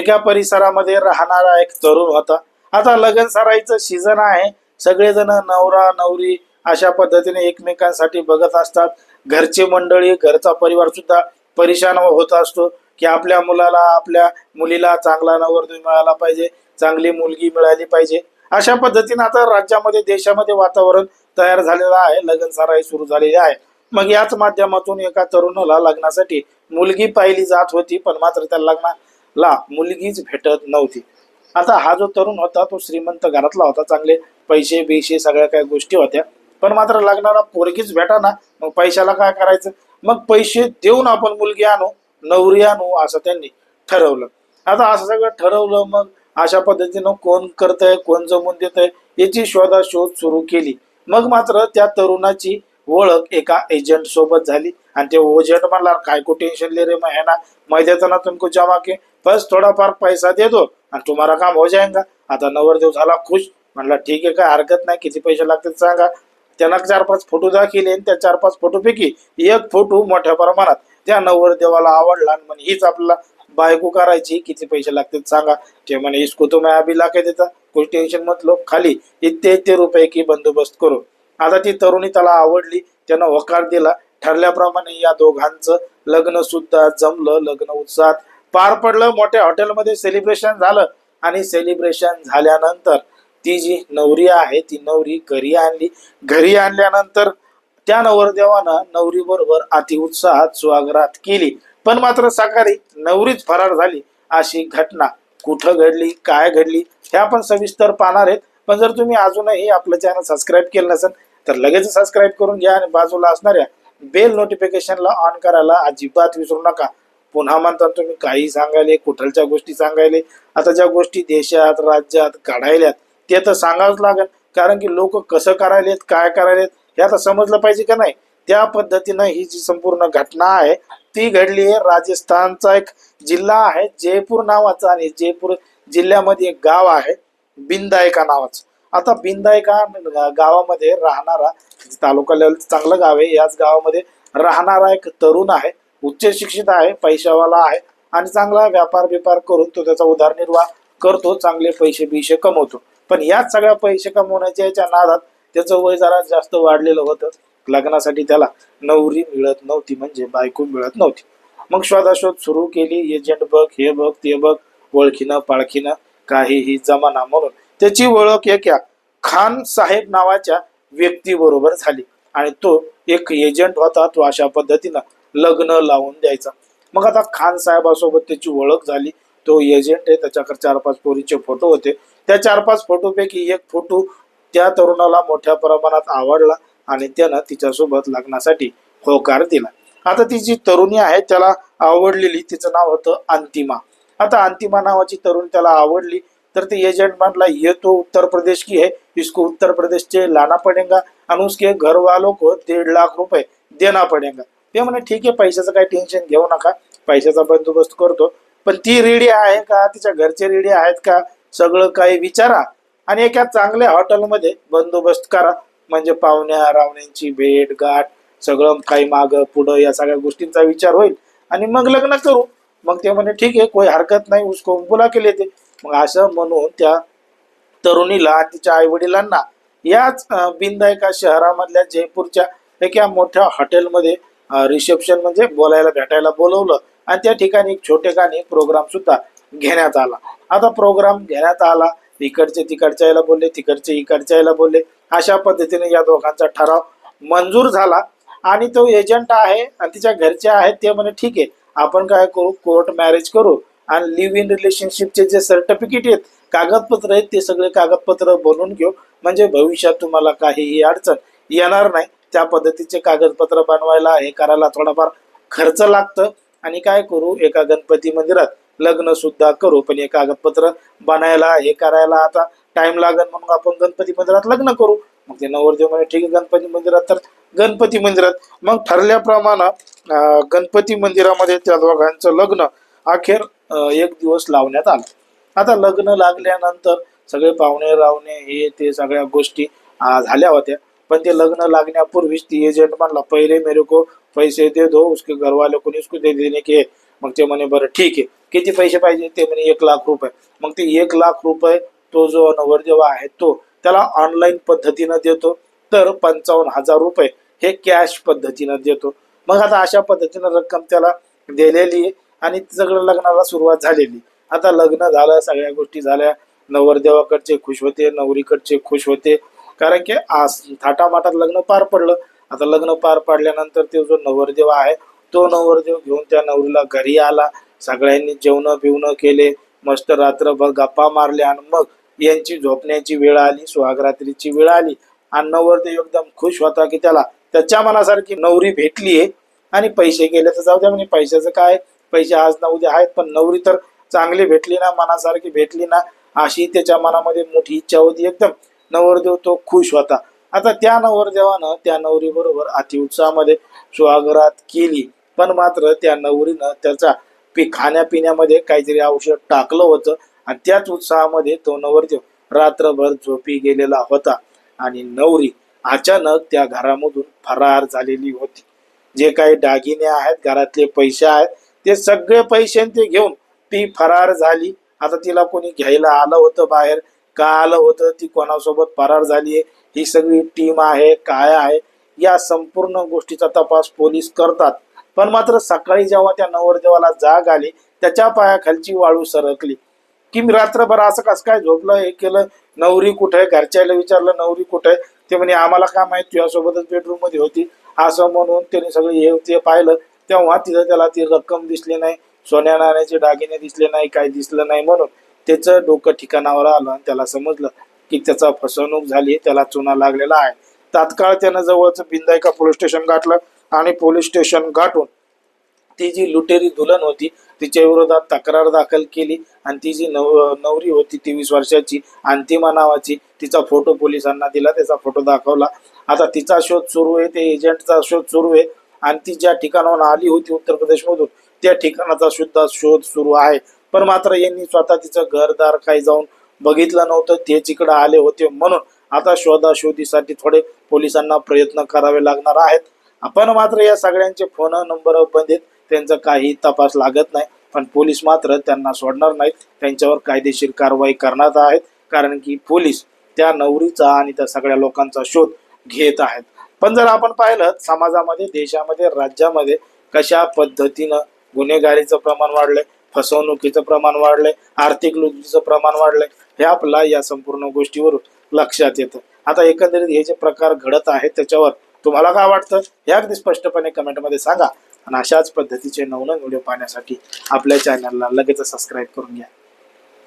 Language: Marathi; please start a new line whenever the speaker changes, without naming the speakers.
एका परिसरामध्ये राहणारा एक तरुण होता. आता लग्न सराईचं सीझन आहे. सगळेजण नवरा नवरी अशा पद्धतीने एकमेकांसाठी बघत असतात. घरची मंडळी घरचा परिवार सुद्धा परेशान होत असतो की आपल्या मुलाला आपल्या मुलीला चांगला नवरदेव मिळाला पाहिजे चांगली मुलगी मिळाली पाहिजे. अशा पद्धतीने आता राज्यामध्ये देशामध्ये वातावरण तयार झालेलं आहे. लग्न सराई सुरू झालेली आहे. मग याच माध्यमातून एका तरुणाला लग्नासाठी मुलगी पाहिली जात होती पण मात्र त्या ला मुलगीच भेटत नव्हती. आता हा जो तरुण होता तो श्रीमंत घरातला होता. चांगले पैसे बिशे सगळ्या काही गोष्टी होत्या. पण मात्र लग्नाला पोरगीच भेटाना मग पैशाला काय करायचं? मग पैसे देऊन आपण मुलगी आणू नवरी आणू असं त्यांनी ठरवलं. आता असं सगळं ठरवलं मग अशा पद्धतीनं कोण करतंय कोण जमून देतंय याची शोधाशोध सुरू केली. मग मात्र त्या तरुणाची ओळख एका एजंट सोबत झाली. आणि ते एजंट म्हणला काय को टेन्शन ले रे मग है ना मैं ना तुमको जमा के बस थोडाफार पैसा दे दो आणि तुम्हारा काम हो जाएगा आता नवरदेव झाला खुश. म्हणला ठीक आहे काय हरकत नाही. किती पैसे लागतील सांगा. त्यांना चार पाच फोटो दाखिले आणि त्या चार पाच फोटोपैकी एक फोटो मोठ्या प्रमाणात त्या नवरदेवाला आवडला आणि म्हणे हीच आपल्याला बायको करायची. किती पैसे लागतील सांगा. ते म्हणे इसको तो मैं अभी लाके देता. कोई टेन्शन मत खाली इतके इतके रुपये की बंदोबस्त करू आता ती तरुणी त्याला आवडली. त्यानं होकार दिला. ठरल्याप्रमाणे या दोघांचं लग्न सुद्धा जमलं. लग्न उत्साहात पार पडलं मोठ्या हॉटेलमध्ये सेलिब्रेशन झालं आणि सेलिब्रेशन झाल्यानंतर ती जी नवरी आहे ती नवरी घरी आणली. घरी आणल्यानंतर त्या नवरदेवानं नवरी बरोबर अतिउत्साहात स्वागरात केली. पण मात्र सकाळी नवरीच फरार झाली. अशी घटना कुठं घडली काय घडली ह्या पण सविस्तर पाहणार आहेत. पण जर तुम्ही अजूनही आपलं चॅनल सबस्क्राईब केलं नसेल तर लगेच सबस्क्राईब करून घ्या आणि बाजूला असणाऱ्या बेल नोटिफिकेशनला ऑन करायला अजिबात विसरू नका. पुन्हा म्हणतात तुम्ही काही सांगायले कुठलच्या गोष्टी सांगायले? आता ज्या गोष्टी देशात राज्यात काढायल्यात ते तर सांगावंच लागेल. कारण की लोक कसं करायलेत काय करायलेत हे आता समजलं पाहिजे का नाही? त्या पद्धतीनं ही जी संपूर्ण घटना आहे ती घडली आहे. राजस्थानचा एक जिल्हा आहे जयपूर नावाचा आणि जयपूर जिल्ह्यामध्ये एक गाव आहे बिंदायका नावाचं. आता बिंदायका गावामध्ये राहणारा तालुका लेवल चांगलं गाव आहे याच गावामध्ये राहणारा एक तरुण आहे. उच्च शिक्षित आहे पैशावाला आहे आणि चांगला व्यापार बिपार करून तो त्याचा उदारनिर्वाह करतो चांगले पैसे बिशे कमवतो. पण याच सगळ्या पैसे कमवण्याच्या याच्या नादात त्याचं वय जरा जास्त वाढलेलं होतं. लग्नासाठी त्याला नवरी मिळत नव्हती म्हणजे बायको मिळत नव्हती. मग शोधाशोध सुरू केली एजंट बघ हे बघ ते बघ ओळखीनं पाळखीनं काहीही जमाना म्हणून. त्याची ओळख एका खान साहेब नावाच्या व्यक्तीबरोबर झाली. आणि तो एक एजंट होता तो अशा पद्धतीनं लग्न लावून द्यायचा. मग आता खान साहेबासोबत त्याची ओळख झाली. तो एजंट आहे त्याच्याकडे चार पाच पोरीचे फोटो होते. त्या चार पाच फोटोपैकी एक फोटो त्या तरुणाला मोठ्या प्रमाणात आवडला आणि त्यानं तिच्यासोबत लग्नासाठी होकार दिला. आता ती जी तरुणी आहे त्याला आवडलेली तिचं नाव होतं अंतिमा. आता अंतिमा नावाची तरुण त्याला आवडली तर ते एजंट म्हणला ये तो उत्तर प्रदेश की है इसको उत्तर प्रदेश से लाना पड़ेगा. आणि उसके घर वालों को डेढ़ लाख रुपए देना पड़ेगा. ते म्हणे ठीक आहे पैशाचं काही टेन्शन घेऊ नका. पैशाचा बंदोबस्त करतो. पण ती रेडी आहे का? तिच्या घरचे रेडी आहेत का? सगळं काही विचारा आणि एका चांगल्या हॉटेलमध्ये बंदोबस्त करा. म्हणजे पाहुण्या रावण्यांची भेट गाठ सगळं काही माग पुढं या सगळ्या गोष्टींचा विचार होईल. आणि मग लग्न करू. मग ते म्हणे ठीक आहे कोई हरकत नाही उसको बोला केले ते मग असं म्हणून त्या तरुणीला आणि तिच्या आई वडिलांना याच अं, बिंदायका शहरामधल्या जयपूरच्या एका मोठ्या हॉटेलमध्ये रिसेप्शन म्हणजे बोलायला भेटायला बोलवलं. आणि त्या ठिकाणी छोटेखानी प्रोग्राम सुद्धा घेण्यात आला. आता प्रोग्राम घेण्यात आला. इकडचे तिकडच्या यायला बोलले तिकडचे इकडच्या यायला बोलले. अशा पद्धतीने या दोघांचा ठराव मंजूर झाला. आणि तो एजंट आहे आणि तिच्या घरचे आहेत ते म्हणे ठीक आहे आपण काय करू? कोर्ट मॅरेज करू. आणि लिव्ह इन रिलेशनशिपचे जे सर्टिफिकेट आहेत कागदपत्र आहेत ते सगळे कागदपत्र बनवून घेऊ. म्हणजे भविष्यात तुम्हाला काहीही अडचण येणार नाही. त्या पद्धतीचे कागदपत्र बनवायला हे करायला थोडाफार खर्च लागतं. आणि काय करू एका गणपती मंदिरात लग्न सुद्धा करू पण हे कागदपत्र बनायला हे करायला आता टाइम लागेल म्हणून आपण गणपती मंदिरात लग्न करू. मग ते नवरदेव म्हणे ठीक आहे गणपती मंदिरात तर गणपती मंदिरात. मग ठरल्याप्रमाणे गणपती मंदिरामध्ये त्या दोघांचं लग्न अखेर एक दिवस लावण्यात आलं. आता लग्न लागल्यानंतर सगळे पाहुणे रावणे हे ते सगळ्या गोष्टी झाल्या होत्या. पण ते लग्न लागण्यापूर्वीच ती एजंट म्हणला पहिले मेरे को पैसे दे दो उसके घर वाले को उसको दे देने के. मग ते म्हणे बरं ठीक आहे. किती पैसे पाहिजे? ते म्हणे एक लाख रुपये. मग ते एक लाख रुपये तो जो नवरदेवा आहे तो त्याला ऑनलाईन पद्धतीनं देतो. तर पंचावन्न हजार रुपये हे कॅश पद्धतीनं देतो. मग आता अशा पद्धतीनं रक्कम त्याला दिलेली आहे आणि सगळं लग्नाला सुरुवात झालेली आता लग्न झालं सगळ्या गोष्टी झाल्या. नवरदेवाकडचे खुश होते नवरीकडचे खुश होते. कारण की आज थाटामाटात लग्न पार पडलं. आता लग्न पार पाडल्यानंतर ते जो नवरदेव आहे तो नवरदेव घेऊन त्या नवरीला घरी आला. सगळ्यांनी जेवण बिवणं केले मस्त रात्रभर गप्पा मारल्या आणि मग यांची झोपण्याची वेळ आली सुहागरात्रीची वेळ आली. आणि नवरदेव एकदम खुश होता की त्याला त्याच्या मनासारखी नवरी भेटलीये आणि पैसे गेले तर जाऊ द्या म्हणजे पैशाचं काय? पैसे आज ना उद्या आहेत पण नवरी तर चांगली भेटली ना मनासारखी भेटली ना अशी त्याच्या मनामध्ये मोठी इच्छा होती एकदम. नवरदेव तो खुश होता. आता त्या नवरदेवानं त्या नवरी बरोबर अतिउत्साहामध्ये स्वागरात केली. पण मात्र त्या नवरीनं त्याचा पी खाण्यापिण्यामध्ये काहीतरी औषध टाकलं होतं आणि त्याच उत्साहामध्ये तो नवरदेव रात्रभर झोपी गेलेला होता आणि नवरी अचानक त्या घरामधून फरार झालेली होती. जे काही दागिने आहेत घरातले पैसे आहेत ते सगळे पैसे ते घेऊन ती फरार झाली. आता तिला कोणी घ्यायला आलं होतं बाहेर का आलं होतं ती कोणासोबत फरार झाली आहे ही सगळी टीम आहे काय आहे या संपूर्ण गोष्टीचा तपास पोलीस करतात. पण मात्र सकाळी जेव्हा त्या नवरदेवाला जाग आली त्याच्या पायाखालची वाळू सरकली. की मी रात्रभर असं कसं काय झोपलं हे केलं नवरी कुठे आहे घरच्याला विचारलं नवरी कुठे? आहे ते म्हणे आम्हाला काय माहीत तुझ्यासोबतच बेडरूममध्ये होती. असं म्हणून त्याने सगळं हे ते पाहिलं. तेव्हा तिथं त्याला ती रक्कम दिसली नाही सोन्या नाण्याचे दागिने दिसले नाही काही दिसलं नाही म्हणून. त्याचं डोकं ठिकाणावर आलं आणि त्याला समजलं की त्याचा फसवणूक झाली त्याला चुना लागलेला आहे. तात्काळ त्यानं जवळचं बिंदायका पोलीस स्टेशन गाठलं आणि पोलीस स्टेशन गाठून ती जी लुटेरी दुलन होती तिच्या विरोधात तक्रार दाखल केली आणि ती जी नव नवरी होती तेवीस वर्षाची अंतिमा नावाची तिचा फोटो पोलिसांना दिला त्याचा फोटो दाखवला. आता तिचा शोध सुरू आहे ते एजंटचा शोध सुरू आहे आणि ती ज्या ठिकाणाहून आली होती उत्तर प्रदेशमधून त्या ठिकाणाचा सुद्धा शोध सुरू आहे. पण मात्र यांनी स्वतः तिचं घरदार काही जाऊन बघितलं नव्हतं. ते तिकडं आले होते म्हणून आता शोधाशोधीसाठी थोडे पोलिसांना प्रयत्न करावे लागणार आहेत. आपण मात्र या सगळ्यांचे फोन नंबर बंद आहेत त्यांचा काही तपास लागत नाही. पण पोलीस मात्र त्यांना सोडणार नाहीत. त्यांच्यावर कायदेशीर कारवाई करणार आहेत. कारण की पोलीस त्या नवरीचा आणि त्या सगळ्या लोकांचा शोध घेत आहेत. पण जर आपण पाहिलं समाजामध्ये देशामध्ये राज्यामध्ये कशा पद्धतीनं गुन्हेगारीचं प्रमाण वाढलंय फसवणुकीचं प्रमाण वाढलंय आर्थिक लुटीचं प्रमाण वाढलंय हे आपला या संपूर्ण गोष्टीवरून लक्षात येतं. आता एकंदरीत हे जे प्रकार घडत आहेत त्याच्यावर तुम्हाला काय वाटतं? हे अगदी स्पष्टपणे कमेंटमध्ये सांगा. आणि अशाच पद्धतीचे नवनवीन व्हिडिओ पाहण्यासाठी आपल्या चॅनलला लगेच सबस्क्राईब करून घ्या.